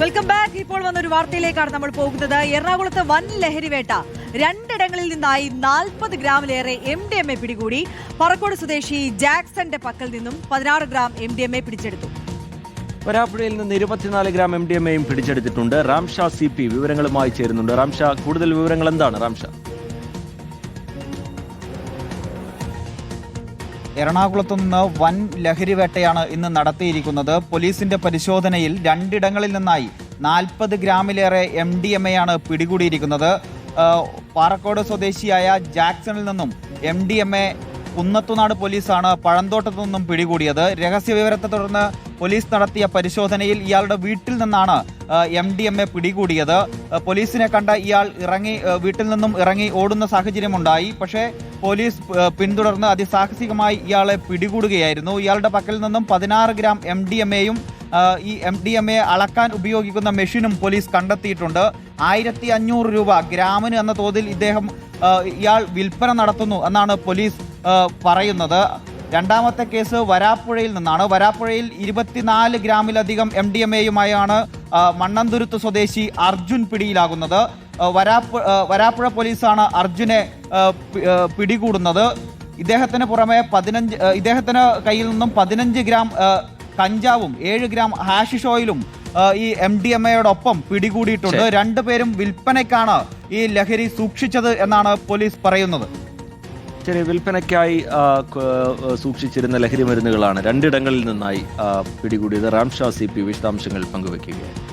Welcome back ഇപ്പോൾ വന്നൊരു വാർത്തയിലേക്കാണ് നമ്മൾ പോകുന്നത്. എറണാകുളത്ത് വൻ ലഹരിവേട്ട. രണ്ടിടങ്ങളിൽ നിന്നായി നാൽപ്പത് ഗ്രാമിലേറെ എം ഡി എം എ പിടികൂടി. പറക്കോട് സ്വദേശി ജാക്സന്റെ പക്കൽ നിന്നും പതിനാറ് gram M D M A പിടിച്ചെടുത്തു. വരാപ്പുഴയിൽ നിന്ന് ഇരുപത്തിനാല് ഗ്രാം എം ഡി എം എയും പിടിച്ചെടുത്തിട്ടുണ്ട്. റാംഷാ സി പി വിവരങ്ങളുമായി ചേരുന്നുണ്ട്. റാംഷാ കൂടുതൽ വിവരങ്ങൾ എന്താണ്? റാംഷാ. എറണാകുളത്തു നിന്ന് വൻ ലഹരി വേട്ടയാണ് ഇന്ന് നടത്തിയിരിക്കുന്നത്. പോലീസിന്റെ പരിശോധനയിൽ രണ്ടിടങ്ങളിൽ നിന്നായി നാൽപ്പത് ഗ്രാമിലേറെ എം ഡി എം എയാണ് പിടികൂടിയിരിക്കുന്നത്. പാറക്കോട് സ്വദേശിയായ ജാക്സണിൽ നിന്നും M D M A Kunnathunad പോലീസാണ് പഴന്തോട്ടത്തു നിന്നും പിടികൂടിയത്. രഹസ്യ വിവരത്തെ തുടർന്ന് പോലീസ് നടത്തിയ പരിശോധനയിൽ ഇയാളുടെ വീട്ടിൽ നിന്നാണ് എം ഡി എം എ പിടികൂടിയത്. പോലീസിനെ കണ്ട ഇയാൾ ഇറങ്ങി വീട്ടിൽ നിന്നും ഇറങ്ങി ഓടുന്ന സാഹചര്യമുണ്ടായി. പക്ഷേ പോലീസ് പിന്തുടർന്ന് അതിസാഹസികമായി ഇയാളെ പിടികൂടുകയായിരുന്നു. ഇയാളുടെ പക്കൽ നിന്നും പതിനാറ് ഗ്രാം എം ഡി എം എയും ഈ എം ഡി എം എ അളക്കാൻ ഉപയോഗിക്കുന്ന മെഷീനും പോലീസ് കണ്ടെത്തിയിട്ടുണ്ട്. ആയിരത്തി അഞ്ഞൂറ് രൂപ ഗ്രാമിന് എന്ന തോതിൽ ഇദ്ദേഹം ഇയാൾ വിൽപ്പന നടത്തുന്നു എന്നാണ് പോലീസ് പറയുന്നത്. രണ്ടാമത്തെ കേസ് വരാപ്പുഴയിൽ നിന്നാണ്. വരാപ്പുഴയിൽ ഇരുപത്തിനാല് ഗ്രാമിലധികം എം ഡി എം എയുമായാണ് മണ്ണന്തുരുത്ത് സ്വദേശി അർജുൻ പിടിയിലാകുന്നത്. വരാപ്പു വരാപ്പുഴ പോലീസാണ് അർജുനെ പിടികൂടുന്നത്. ഇദ്ദേഹത്തിന് പുറമെ പതിനഞ്ച് ഇദ്ദേഹത്തിന് കയ്യിൽ നിന്നും പതിനഞ്ച് ഗ്രാം കഞ്ചാവും ഏഴ് ഗ്രാം ഹാഷിഷ് ഓയിലും ഈ എം ഡി എം എയോടൊപ്പം പിടികൂടിയിട്ടുണ്ട്. രണ്ടുപേരും വിൽപ്പനയ്ക്കാണ് ഈ ലഹരി സൂക്ഷിച്ചത് എന്നാണ് പോലീസ് പറയുന്നത്. ശരി വിൽപ്പനയ്ക്കായി സൂക്ഷിച്ചിരുന്ന ലഹരി മരുന്നുകളാണ് രണ്ടിടങ്ങളിൽ നിന്നായി പിടികൂടിയത്. റാംഷാ സി പി വിശദാംശങ്ങൾ പങ്കുവയ്ക്കുകയായിരുന്നു